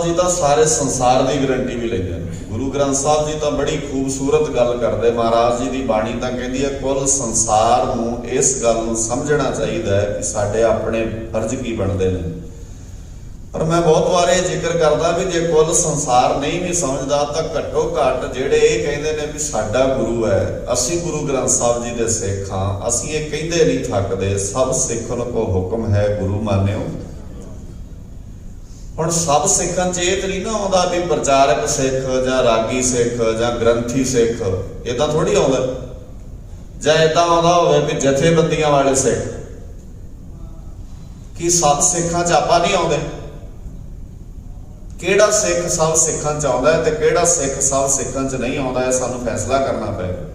ਸਾਹਿਬ ਜੀ ਤਾਂ ਸਾਰੇ ਸੰਸਾਰ ਦੀ ਗਾਰੰਟੀ ਵੀ ਲੈਂਦੇ ਨੇ। ਗੁਰੂ ਗ੍ਰੰਥ ਸਾਹਿਬ ਜੀ ਤਾਂ ਬੜੀ ਖੂਬਸੂਰਤ ਗੱਲ ਕਰਦੇ ਮਹਾਰਾਜ ਜੀ ਦੀ ਬਾਣੀ ਤਾਂ ਕਹਿੰਦੀ ਹੈ, ਕੁੱਲ ਸੰਸਾਰ ਨੂੰ ਇਸ ਗੱਲ ਨੂੰ ਸਮਝਣਾ ਚਾਹੀਦਾ ਹੈ ਕਿ ਸਾਡੇ ਆਪਣੇ ਫਰਜ਼ ਕੀ ਬਣਦੇ ਨੇ। ਪਰ ਮੈਂ ਬਹੁਤ ਵਾਰ ਇਹ ਜ਼ਿਕਰ ਕਰਦਾ ਵੀ ਜੇ ਕੁੱਲ ਸੰਸਾਰ ਨਹੀਂ ਵੀ ਸਮਝਦਾ ਤਾਂ ਘੱਟੋ ਘੱਟ ਜਿਹੜੇ ਇਹ ਕਹਿੰਦੇ ਨੇ ਵੀ ਸਾਡਾ ਗੁਰੂ ਹੈ, ਅਸੀਂ ਗੁਰੂ ਗ੍ਰੰਥ ਸਾਹਿਬ ਜੀ ਦੇ ਸਿੱਖ ਹਾਂ, ਅਸੀਂ ਇਹ ਕਹਿੰਦੇ ਨਹੀਂ ਥੱਕਦੇ, ਸਭ ਸਿੱਖਨ ਕੋ ਹੁਕਮ ਹੈ, ਗੁਰੂ ਮਾਨਿਓ। ਹੁਣ ਸਭ ਸਿੱਖਾਂ ਚ ਇਹ ਤਾਂ ਨਹੀਂ ਨਾ ਆਉਂਦਾ ਵੀ ਪ੍ਰਚਾਰਕ ਸਿੱਖ ਜਾਂ ਰਾਗੀ ਸਿੱਖ ਜਾਂ ਗ੍ਰੰਥੀ ਸਿੱਖ ਇਦਾਂ ਥੋੜੀ ਆਉਂਦਾ। ਜਾਂ ਇਦਾਂ ਆਉਂਦਾ ਹੋਵੇ ਵੀ ਜਥੇਬੰਦੀਆਂ ਵਾਲੇ ਸਿੱਖ। ਕੀ ਸਭ ਸਿੱਖਾਂ ਚ ਆਪਾਂ ਨਹੀਂ ਆਉਂਦੇ? ਕਿਹੜਾ ਸਿੱਖ ਸਭ ਸਿੱਖਾਂ ਚ ਆਉਂਦਾ ਹੈ ਤੇ ਕਿਹੜਾ ਸਿੱਖ ਸਭ ਸਿੱਖਾਂ ਚ ਨਹੀਂ ਆਉਂਦਾ ਹੈ ਸਾਨੂੰ ਫੈਸਲਾ ਕਰਨਾ ਪਏਗਾ।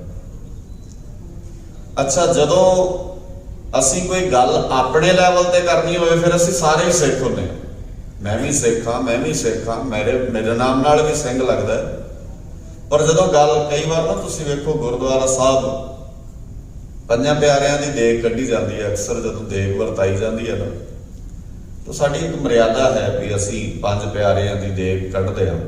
ਅੱਛਾ, ਜਦੋਂ ਅਸੀਂ ਕੋਈ ਗੱਲ ਆਪਣੇ ਲੈਵਲ ਤੇ ਕਰਨੀ ਹੋਵੇ, ਫਿਰ ਅਸੀਂ ਸਾਰੇ ਹੀ ਸਿੱਖ ਹੁੰਦੇ ਹਾਂ। ਮੈਂ ਵੀ ਸਿੱਖ ਹਾਂ, ਮੈਂ ਵੀ ਸਿੱਖ ਹਾਂ, ਮੇਰੇ ਮੇਰੇ ਨਾਮ ਨਾਲ ਵੀ ਸਿੰਘ ਲੱਗਦਾ ਪਰ ਜਦੋਂ ਗੱਲ ਕਈ ਵਾਰ ਨਾ ਤੁਸੀਂ ਵੇਖੋ ਗੁਰਦੁਆਰਾ ਸਾਹਿਬ, ਪੰਜਾਂ ਪਿਆਰਿਆਂ ਦੀ ਦੇਖ ਕੱਢੀ ਜਾਂਦੀ ਹੈ, ਅਕਸਰ ਜਦੋਂ ਦੇਖ ਵਰਤਾਈ ਜਾਂਦੀ ਹੈ ਨਾ, ਤਾਂ ਸਾਡੀ ਇੱਕ ਮਰਿਆਦਾ ਹੈ ਵੀ ਅਸੀਂ ਪੰਜ ਪਿਆਰਿਆਂ ਦੀ ਦੇਖ ਕੱਢਦੇ ਹਾਂ।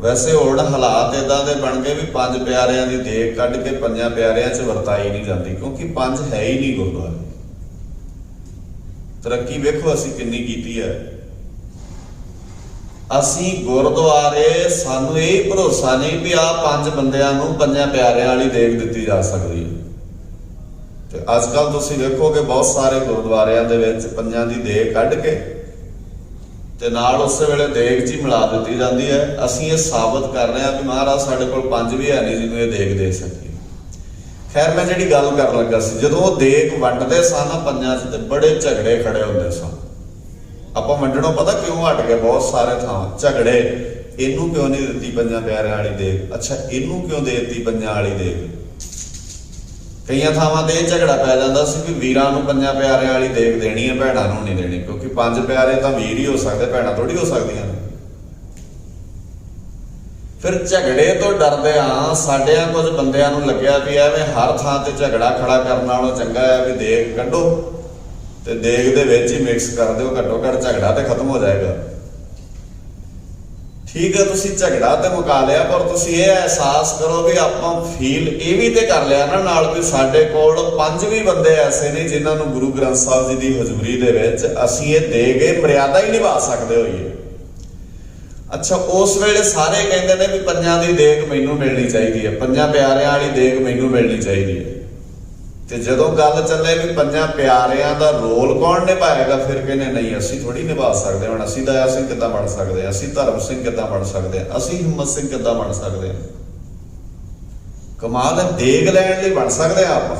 ਵੈਸੇ ਹੁਣ ਹਾਲਾਤ ਇਦਾਂ ਦੇ ਬਣ ਗਏ ਵੀ ਪੰਜ ਪਿਆਰਿਆਂ ਦੀ ਦੇਗ ਕੱਢ ਕੇ ਪੰਜਾਂ ਪਿਆਰਿਆਂ 'ਚ ਵਰਤਾਈ ਨਹੀਂ ਜਾਂਦੀ, ਕਿਉਂਕਿ ਪੰਜ ਹੈ ਹੀ ਨਹੀਂ ਗੁਰਦੁਆਰੇ। ਤਰੱਕੀ ਵੇਖੋ ਅਸੀਂ ਕਿੰਨੀ ਕੀਤੀ ਹੈ। ਅਸੀਂ ਗੁਰਦੁਆਰੇ ਸਾਨੂੰ ਇਹ ਭਰੋਸਾ ਨਹੀਂ ਵੀ ਆ ਪੰਜ ਬੰਦਿਆਂ ਨੂੰ ਪੰਜਾਂ ਪਿਆਰਿਆਂ ਵਾਲੀ ਦੇਖ ਦਿੱਤੀ ਜਾ ਸਕਦੀ। ਹੈ ਤੇ ਅੱਜ ਕੱਲ ਤੁਸੀਂ ਵੇਖੋਗੇ ਬਹੁਤ ਸਾਰੇ ਗੁਰਦੁਆਰਿਆਂ ਦੇ ਵਿੱਚ ਪੰਜਾਂ ਦੀ ਦੇਖ ਕੱਢ ਕੇ ਤੇ ਨਾਲ ਉਸੇ ਵੇਲੇ ਦੇਖ ਜੀ ਮਿਲਾ ਦਿੱਤੀ ਜਾਂਦੀ ਹੈ। ਅਸੀਂ ਇਹ ਸਾਬਤ ਕਰ ਰਹੇ ਹਾਂ ਵੀ ਮਹਾਰਾਜ ਸਾਡੇ ਕੋਲ ਪੰਜ ਵੀ ਹੈ ਨਹੀਂ ਜਿਹਨੂੰ ਇਹ ਦੇਖ ਦੇ ਸਕੀਏ। ਖੈਰ, ਮੈਂ ਜਿਹੜੀ ਗੱਲ ਕਰਨ ਲੱਗਾ ਸੀ, ਜਦੋਂ ਉਹ ਦੇਖ ਵੰਡਦੇ ਸਨ ਪੰਜਾਂ 'ਚ ਤੇ ਬੜੇ ਝਗੜੇ ਖੜੇ ਹੁੰਦੇ ਸਨ ਆਪਾਂ ਵੰਡਣੋਂ ਪਤਾ ਕਿਉਂ ਹਟ ਗਏ? ਬਹੁਤ ਸਾਰੇ ਥਾਂ ਝਗੜੇ। ਇਹਨੂੰ ਕਿਉਂ ਨਹੀਂ ਦਿੱਤੀ ਪੰਜਾਂ ਪਿਆਰਿਆਂ ਵਾਲੀ ਦੇਗ? ਅੱਛਾ, ਇਹਨੂੰ ਕਿਉਂ ਦੇ ਦਿੱਤੀ ਪੰਜਾਂ ਵਾਲੀ ਦੇਗ? ਕਈਆਂ ਥਾਵਾਂ ਤੇ ਇਹ ਝਗੜਾ ਪੈ ਜਾਂਦਾ ਸੀ ਵੀ ਵੀਰਾਂ ਨੂੰ ਪੰਜਾਂ ਪਿਆਰਿਆਂ ਵਾਲੀ ਦੇਗ ਦੇਣੀ ਹੈ, ਭੈਣਾਂ ਨੂੰ ਨਹੀਂ ਦੇਣੀ। ਕਿਉਂਕਿ ਪੰਜ ਪਿਆਰੇ ਤਾਂ ਵੀਰ ਹੀ ਹੋ ਸਕਦੇ, ਭੈਣਾਂ ਥੋੜੀ ਹੋ ਸਕਦੀਆਂ ਫਿਰ ਝਗੜੇ ਤੋਂ ਡਰਦੇ ਆ, ਸਾਡਿਆਂ ਕੁਝ ਬੰਦਿਆਂ ਨੂੰ ਲੱਗਿਆ ਵੀ ਐਵੇਂ ਹਰ ਥਾਂ ਤੇ ਝਗੜਾ ਖੜਾ ਕਰਨ ਨਾਲੋਂ ਚੰਗਾ ਹੈ ਵੀ ਦੇਖ ਕੱਢੋ। ਤੇ ਦੇਗ ਦੇ ਵਿੱਚ ਹੀ ਮਿਕਸ ਕਰ ਦਿਓ, ਘੱਟੋ ਘੱਟ ਝਗੜਾ ਤੇ ਖਤਮ ਹੋ ਜਾਏਗਾ। ਠੀਕ ਹੈ, ਤੁਸੀਂ ਝਗੜਾ ਤੇ ਮੁਕਾ ਲਿਆ, ਪਰ ਤੁਸੀਂ ਇਹ ਅਹਿਸਾਸ ਕਰੋ ਵੀ ਆਪਾਂ ਫੀਲ ਇਹ ਵੀ ਤੇ ਕਰ ਲਿਆ ਨਾ, ਨਾਲ ਵੀ ਸਾਡੇ ਕੋਲ ਪੰਜ ਵੀ ਬੰਦੇ ਐਸੇ ਨੇ ਜਿਨ੍ਹਾਂ ਨੂੰ ਗੁਰੂ ਗ੍ਰੰਥ ਸਾਹਿਬ ਜੀ ਦੀ ਹਜ਼ੂਰੀ ਦੇ ਵਿੱਚ ਅਸੀਂ ਇਹ ਦੇ ਕੇ ਮਰਿਆਦਾ ਹੀ ਨਿਭਾ ਸਕਦੇ ਹੋਈਏ। ਅੱਛਾ, ਉਸ ਵੇਲੇ ਸਾਰੇ ਕਹਿੰਦੇ ਨੇ ਵੀ ਪੰਜਾਂ ਦੀ ਦੇਖ ਮੈਨੂੰ ਮਿਲਣੀ ਚਾਹੀਦੀ ਹੈ, ਪੰਜਾਂ ਪਿਆਰਿਆਂ ਵਾਲੀ ਦੇਖ ਮੈਨੂੰ ਮਿਲਣੀ ਚਾਹੀਦੀ ਹੈ। ਤੇ ਜਦੋਂ ਗੱਲ ਚੱਲੇ ਵੀ ਪੰਜਾਂ ਪਿਆਰਿਆਂ ਦਾ ਰੋਲ ਕੌਣ ਨਿਭਾਏਗਾ, ਫਿਰ ਕਹਿੰਦੇ ਨਹੀਂ, ਅਸੀਂ ਥੋੜੀ ਨਿਭਾ ਸਕਦੇ ਹੁਣ, ਅਸੀਂ ਦਇਆ ਸਿੰਘ ਕਿੱਦਾਂ ਬਣ ਸਕਦੇ ਅਸੀਂ ਧਰਮ ਸਿੰਘ ਕਿੱਦਾਂ ਬਣ ਸਕਦੇ ਅਸੀਂ ਹਿੰਮਤ ਸਿੰਘ ਕਿੱਦਾਂ ਬਣ ਸਕਦੇ ਹਾਂ? ਕਮਾਲ ਹੈ, ਦੇਗ ਲੈਣ ਲਈ ਬਣ ਸਕਦੇ ਹਾਂ ਆਪਾਂ,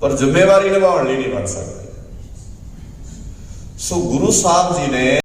ਪਰ ਜ਼ਿੰਮੇਵਾਰੀ ਨਿਭਾਉਣ ਲਈ ਨਹੀਂ ਬਣ ਸਕਦੇ। ਸੋ ਗੁਰੂ ਸਾਹਿਬ ਜੀ ਨੇ